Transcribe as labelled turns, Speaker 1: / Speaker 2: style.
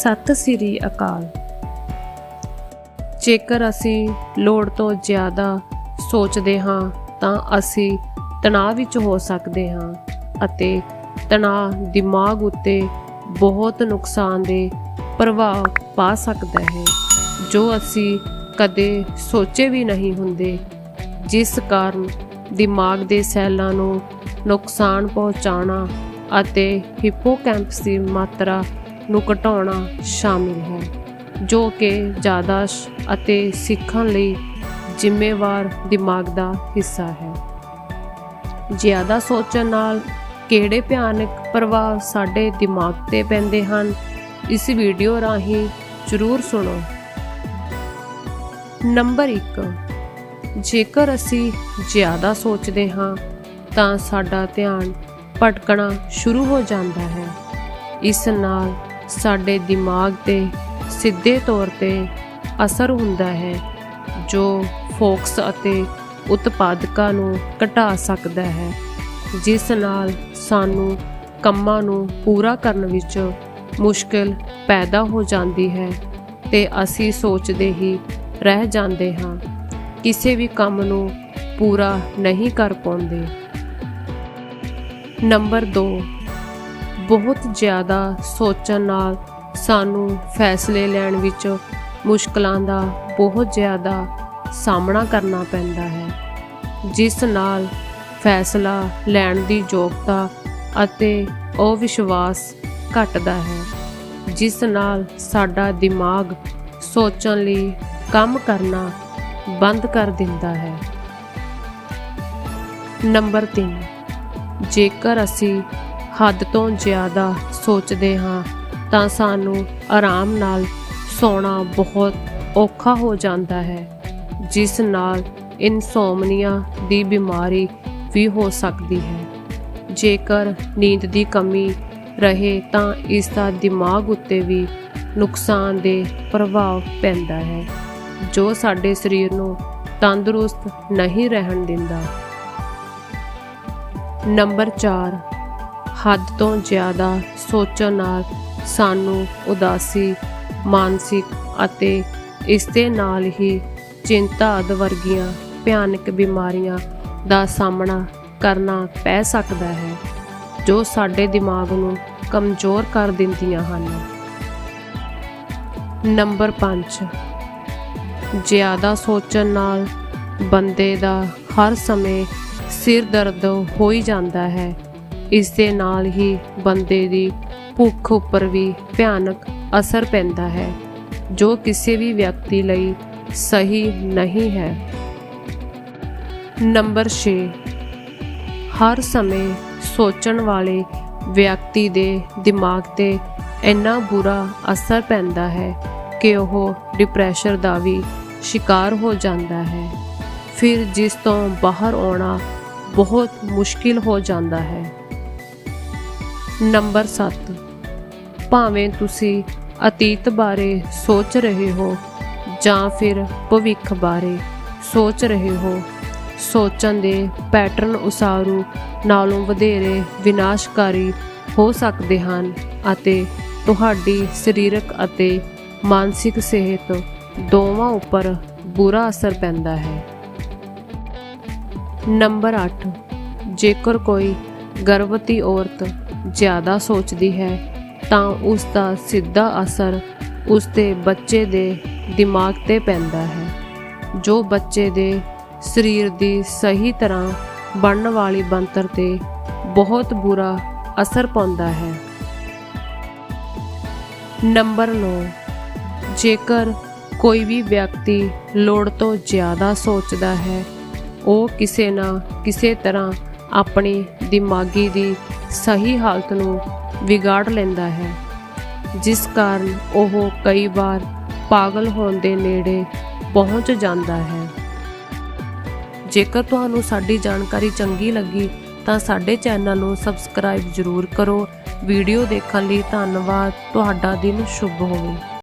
Speaker 1: ਸਤਿ ਸ੍ਰੀ ਅਕਾਲ। ਜੇਕਰ ਅਸੀਂ ਲੋੜ ਤੋਂ ਜ਼ਿਆਦਾ ਸੋਚਦੇ ਹਾਂ, ਤਾਂ ਅਸੀਂ ਤਣਾਅ ਵਿੱਚ ਹੋ ਸਕਦੇ ਹਾਂ ਅਤੇ ਤਣਾਅ ਦਿਮਾਗ ਉੱਤੇ ਬਹੁਤ ਨੁਕਸਾਨਦੇਹ ਪ੍ਰਭਾਵ ਪਾ ਸਕਦਾ ਹੈ, ਜੋ ਅਸੀਂ ਕਦੇ ਸੋਚੇ ਵੀ ਨਹੀਂ ਹੁੰਦੇ, ਜਿਸ ਕਾਰਨ ਦਿਮਾਗ ਦੇ ਸੈੱਲਾਂ ਨੂੰ ਨੁਕਸਾਨ ਪਹੁੰਚਾਉਣਾ ਅਤੇ ਹਿਪੋਕੈਂਪਸ ਦੀ ਮਾਤਰਾ ਨੂੰ ਘਟਾਉਣਾ ਸ਼ਾਮਿਲ ਹੈ, ਜੋ ਕਿ ਯਾਦਾਸ਼ ਅਤੇ ਸਿੱਖਣ ਲਈ ਜ਼ਿੰਮੇਵਾਰ ਦਿਮਾਗ ਦਾ ਹਿੱਸਾ ਹੈ। ਜ਼ਿਆਦਾ ਸੋਚਣ ਨਾਲ ਕਿਹੜੇ ਭਿਆਨਕ ਪ੍ਰਭਾਵ ਸਾਡੇ ਦਿਮਾਗ ਤੇ ਪੈਂਦੇ ਹਨ, ਇਸ ਵੀਡੀਓ ਰਾਹੀਂ ਜ਼ਰੂਰ ਸੁਣੋ। ਨੰਬਰ 1 ਜੇਕਰ ਅਸੀਂ ਜ਼ਿਆਦਾ ਸੋਚਦੇ ਹਾਂ, ਤਾਂ ਸਾਡਾ ਧਿਆਨ ਭਟਕਣਾ ਸ਼ੁਰੂ ਹੋ ਜਾਂਦਾ ਹੈ। ਇਸ ਨਾਲ ਸਾਡੇ ਦਿਮਾਗ ਤੇ ਸਿੱਧੇ ਤੌਰ ਤੇ ਅਸਰ ਹੁੰਦਾ ਹੈ, ਜੋ ਫੋਕਸ ਅਤੇ ਉਤਪਾਦਕਾਂ ਨੂੰ ਘਟਾ ਸਕਦਾ ਹੈ, ਜਿਸ ਨਾਲ ਸਾਨੂੰ ਕੰਮਾਂ ਨੂੰ ਪੂਰਾ ਕਰਨ ਵਿੱਚ ਮੁਸ਼ਕਲ ਪੈਦਾ ਹੋ ਜਾਂਦੀ ਹੈ ਤੇ ਅਸੀਂ ਸੋਚਦੇ ਹੀ ਰਹਿ ਜਾਂਦੇ ਹਾਂ, ਕਿਸੇ ਵੀ ਕੰਮ ਨੂੰ ਪੂਰਾ ਨਹੀਂ ਕਰ ਪਾਉਂਦੇ। ਨੰਬਰ 2 ਬਹੁਤ ਜ਼ਿਆਦਾ ਸੋਚਣ ਨਾਲ ਸਾਨੂੰ ਫੈਸਲੇ ਲੈਣ ਵਿੱਚ ਮੁਸ਼ਕਲਾਂ ਦਾ ਬਹੁਤ ਜ਼ਿਆਦਾ ਸਾਹਮਣਾ ਕਰਨਾ ਪੈਂਦਾ ਹੈ। ਜਿਸ ਨਾਲ ਫੈਸਲਾ ਲੈਣ ਦੀ ਯੋਗਤਾ ਅਤੇ ਅਵਿਸ਼ਵਾਸ ਘਟਦਾ ਹੈ, ਜਿਸ ਨਾਲ ਸਾਡਾ ਦਿਮਾਗ ਸੋਚਣ ਲਈ ਕੰਮ ਕਰਨਾ ਬੰਦ ਕਰ ਦਿੰਦਾ ਹੈ। ਨੰਬਰ 3 ਜੇਕਰ ਅਸੀਂ ਹੱਦ ਤੋਂ ਜ਼ਿਆਦਾ ਸੋਚਦੇ ਹਾਂ, ਤਾਂ ਸਾਨੂੰ ਆਰਾਮ ਨਾਲ ਸੌਣਾ ਬਹੁਤ ਔਖਾ ਹੋ ਜਾਂਦਾ ਹੈ, ਜਿਸ ਨਾਲ ਇਨਸੋਮਨੀਆ ਦੀ ਬਿਮਾਰੀ ਵੀ ਹੋ ਸਕਦੀ ਹੈ। ਜੇਕਰ ਨੀਂਦ ਦੀ ਕਮੀ ਰਹੇ, ਤਾਂ ਇਸ ਦਾ ਦਿਮਾਗ ਉੱਤੇ ਵੀ ਨੁਕਸਾਨ ਦੇ ਪ੍ਰਭਾਵ ਪੈਂਦਾ ਹੈ, ਜੋ ਸਾਡੇ ਸਰੀਰ ਨੂੰ ਤੰਦਰੁਸਤ ਨਹੀਂ ਰਹਿਣ ਦਿੰਦਾ। ਨੰਬਰ 4 ਹੱਦ ਤੋਂ ਜ਼ਿਆਦਾ ਸੋਚਣ ਨਾਲ ਸਾਨੂੰ ਉਦਾਸੀ, ਮਾਨਸਿਕ ਅਤੇ ਇਸ ਦੇ ਨਾਲ ਹੀ ਚਿੰਤਾ ਆਦਿ ਵਰਗੀਆਂ ਭਿਆਨਕ ਬਿਮਾਰੀਆਂ ਦਾ ਸਾਹਮਣਾ ਕਰਨਾ ਪੈ ਸਕਦਾ ਹੈ, ਜੋ ਸਾਡੇ ਦਿਮਾਗ ਨੂੰ ਕਮਜ਼ੋਰ ਕਰ ਦਿੰਦੀਆਂ ਹਨ। ਨੰਬਰ 5 ਜ਼ਿਆਦਾ ਸੋਚਣ ਨਾਲ ਬੰਦੇ ਦਾ ਹਰ ਸਮੇਂ ਸਿਰ ਦਰਦ ਹੋ ਹੀ ਜਾਂਦਾ ਹੈ। ਇਸ ਦੇ ਨਾਲ ਹੀ ਬੰਦੇ ਦੀ ਭੁੱਖ ਉੱਪਰ ਵੀ ਭਿਆਨਕ ਅਸਰ ਪੈਂਦਾ ਹੈ, ਜੋ ਕਿਸੇ ਵੀ ਵਿਅਕਤੀ ਲਈ ਸਹੀ ਨਹੀਂ ਹੈ। ਨੰਬਰ 6 ਹਰ ਸਮੇਂ ਸੋਚਣ ਵਾਲੇ ਵਿਅਕਤੀ ਦੇ ਦਿਮਾਗ ਤੇ ਇੰਨਾ ਬੁਰਾ ਅਸਰ ਪੈਂਦਾ ਹੈ ਕਿ ਉਹ ਡਿਪਰੈਸ਼ਨ ਦਾ ਵੀ ਸ਼ਿਕਾਰ ਹੋ ਜਾਂਦਾ ਹੈ। ਫਿਰ ਜਿਸ ਤੋਂ ਬਾਹਰ ਆਉਣਾ ਬਹੁਤ ਮੁਸ਼ਕਿਲ ਹੋ ਜਾਂਦਾ ਹੈ। ਨੰਬਰ 7 ਭਾਵੇਂ ਤੁਸੀਂ ਅਤੀਤ ਬਾਰੇ ਸੋਚ ਰਹੇ ਹੋ ਜਾਂ ਫਿਰ ਭਵਿੱਖ ਬਾਰੇ ਸੋਚ ਰਹੇ ਹੋ, ਸੋਚਣ ਦੇ ਪੈਟਰਨ ਉਸਾਰੂ ਨਾਲੋਂ ਵਧੇਰੇ ਵਿਨਾਸ਼ਕਾਰੀ ਹੋ ਸਕਦੇ ਹਨ ਅਤੇ ਤੁਹਾਡੀ ਸਰੀਰਕ ਅਤੇ ਮਾਨਸਿਕ ਸਿਹਤ ਦੋਵਾਂ ਉੱਪਰ ਬੁਰਾ ਅਸਰ ਪੈਂਦਾ ਹੈ। ਨੰਬਰ 8 ਜੇਕਰ ਕੋਈ ਗਰਭਵਤੀ ਔਰਤ ਜ਼ਿਆਦਾ ਸੋਚਦੀ ਹੈ, ਤਾਂ ਉਸ ਦਾ ਸਿੱਧਾ ਅਸਰ ਉਸ ਦੇ ਬੱਚੇ ਦੇ ਦਿਮਾਗ ਤੇ ਪੈਂਦਾ ਹੈ, ਜੋ ਬੱਚੇ ਦੇ ਸਰੀਰ ਦੀ ਸਹੀ ਤਰ੍ਹਾਂ ਬਣਨ ਵਾਲੀ ਬਣਤਰ ਤੇ ਬਹੁਤ ਬੁਰਾ ਅਸਰ ਪਾਉਂਦਾ ਹੈ। ਨੰਬਰ 9 ਜੇਕਰ ਕੋਈ ਵੀ ਵਿਅਕਤੀ ਲੋੜ ਤੋਂ ਜ਼ਿਆਦਾ ਸੋਚਦਾ ਹੈ, ਉਹ ਕਿਸੇ ਨਾ ਕਿਸੇ ਤਰ੍ਹਾਂ ਆਪਣੀ ਦਿਮਾਗੀ ਦੀ ਸਹੀ ਹਾਲਤ ਨੂੰ ਵਿਗਾੜ ਲੈਂਦਾ ਹੈ, ਜਿਸ ਕਾਰਨ ਉਹ ਕਈ ਵਾਰ ਪਾਗਲ ਹੋਣ ਦੇ ਨੇੜੇ ਪਹੁੰਚ ਜਾਂਦਾ ਹੈ। ਜੇਕਰ ਤੁਹਾਨੂੰ ਸਾਡੀ ਜਾਣਕਾਰੀ ਚੰਗੀ ਲੱਗੀ, ਤਾਂ ਸਾਡੇ ਚੈਨਲ ਨੂੰ ਸਬਸਕ੍ਰਾਈਬ ਜ਼ਰੂਰ ਕਰੋ। ਵੀਡੀਓ ਦੇਖਣ ਲਈ ਧੰਨਵਾਦ। ਤੁਹਾਡਾ ਦਿਨ ਸ਼ੁਭ ਹੋਵੇ।